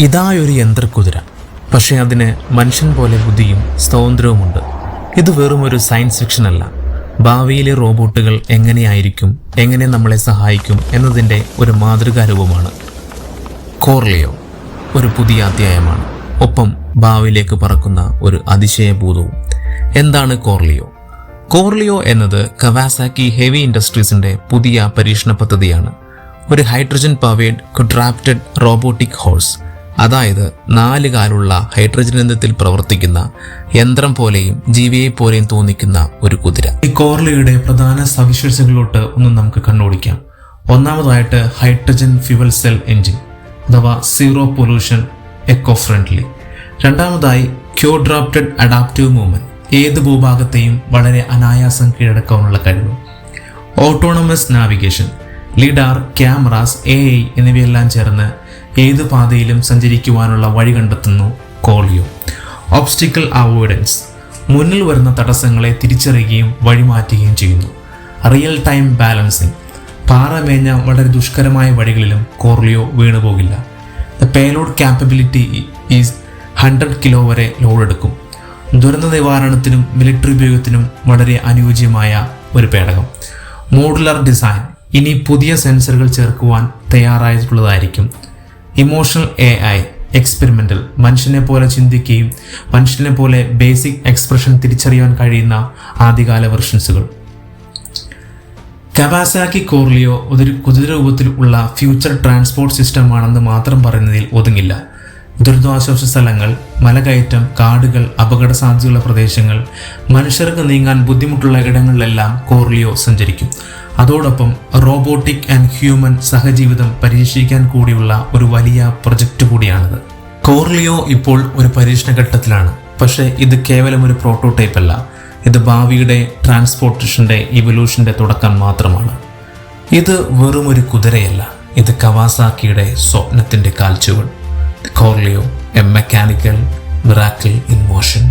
ഇതായൊരു യന്ത്രക്കുതിര. പക്ഷേ അതിന് മനുഷ്യൻ പോലെ ബുദ്ധിയും സ്വാതന്ത്ര്യവുമുണ്ട് ഇത് വെറും ഒരു സയൻസ് ഫിക്ഷൻ അല്ല ഭാവിയിലെ റോബോട്ടുകൾ എങ്ങനെയായിരിക്കും എങ്ങനെ നമ്മളെ സഹായിക്കും എന്നതിന്റെ ഒരു മാതൃകാരൂപമാണ്. കോർലിയോ ഒരു പുതിയ അധ്യായമാണ്. ഒപ്പം ഭാവിയിലേക്ക് പറക്കുന്ന ഒരു അതിശയഭൂതവും എന്താണ് കോർലിയോ? കോർലിയോ എന്നത് കവാസാക്കി ഹെവി ഇൻഡസ്ട്രീസിന്റെ പുതിയ പരീക്ഷണ പദ്ധതിയാണ്. ഒരു hydrogen powered quadruped robotic horse അതായത് നാല് കാലുള്ള ഹൈഡ്രജൻ യന്ത്രത്തിൽ പ്രവർത്തിക്കുന്ന യന്ത്രം പോലെയും ജീവിയെ പോലെയും തോന്നിക്കുന്ന ഒരു കുതിര. ഈ കോർലയുടെ പ്രധാന സവിശേഷതകളിലോട്ട് ഒന്ന് നമുക്ക് കണ്ണോടിക്കാം. ഒന്നാമതായിട്ട് ഹൈഡ്രജൻ ഫ്യുവൽ സെൽ എൻജിൻ അഥവാ സീറോ പൊല്യൂഷൻ എക്കോ ഫ്രണ്ട്ലി. രണ്ടാമതായി ക്യോഡ്രാപ്റ്റഡ് അഡാപ്റ്റീവ് മൂവ്മെന്റ് ഏത് ഭൂഭാഗത്തെയും വളരെ അനായാസം കീഴടക്കാനുള്ള കഴിവ്. Autonomous navigation lidar cameras A I എന്നിവയെല്ലാം ചേർന്ന് ഏത് പാതയിലും സഞ്ചരിക്കുവാനുള്ള വഴി കണ്ടെത്തുന്നു കോളിയോ. ഓബ്സ്റ്റിക്കൽ അവോയ്ഡൻസ് മുന്നിൽ വരുന്ന തടസ്സങ്ങളെ തിരിച്ചറിയുകയും വഴിമാറ്റുകയും ചെയ്യുന്നു. റിയൽ ടൈം ബാലൻസിംഗ് പാറ മേഞ്ഞ വളരെ ദുഷ്കരമായ വഴികളിലും Corleo വീണുപോകില്ല. The payload capability is hundred kilo വരെ ലോഡ് എടുക്കും. ദുരന്ത നിവാരണത്തിനും മിലിറ്ററി ഉപയോഗത്തിനും വളരെ അനുയോജ്യമായ ഒരു പേടകം. മോഡുലർ ഡിസൈൻ ഇനി പുതിയ സെൻസറുകൾ ചേർക്കുവാൻ തയ്യാറായിട്ടുള്ളതായിരിക്കും ഇമോഷണൽ എ ഐ എക്സ്പെരിമെന്റൽ മനുഷ്യനെ പോലെ ചിന്തിക്കുകയും മനുഷ്യനെ പോലെ ബേസിക് എക്സ്പ്രഷൻ തിരിച്ചറിയാൻ കഴിയുന്ന ആദ്യകാല വെർഷൻസുകൾ കവാസാക്കി കോർലിയോ ഒരു കുതിര രൂപത്തിൽ ഉള്ള ഫ്യൂച്ചർ ട്രാൻസ്പോർട്ട് സിസ്റ്റമാണെന്ന് മാത്രം പറയുന്നതിൽ ഒതുങ്ങില്ല. ദുരിതാശ്വാസ സ്ഥലങ്ങൾ മലകയറ്റം കാടുകൾ അപകട സാധ്യതയുള്ള പ്രദേശങ്ങൾ മനുഷ്യർക്ക് നീങ്ങാൻ ബുദ്ധിമുട്ടുള്ള ഇടങ്ങളിലെല്ലാം കോർലിയോ സഞ്ചരിക്കും. അതോടൊപ്പം റോബോട്ടിക് ആൻഡ് ഹ്യൂമൻ സഹജീവിതം പരീക്ഷിക്കാൻ കൂടിയുള്ള ഒരു വലിയ പ്രൊജക്റ്റ് കൂടിയാണിത്. കോർലിയോ ഇപ്പോൾ ഒരു പരീക്ഷണ ഘട്ടത്തിലാണ് പക്ഷേ ഇത് കേവലം ഒരു പ്രോട്ടോടൈപ്പ് അല്ല ഇത് ഭാവിയുടെ ട്രാൻസ്പോർട്ടേഷന്റെ ഇവല്യൂഷന്റെ തുടക്കം മാത്രമാണ്. ഇത് വെറുമൊരു കുതിരയല്ല. ഇത് കവാസാക്കിയുടെ സ്വപ്നത്തിന്റെ കാൽച്ചുകൾ. Corleo, a mechanical miracle in motion.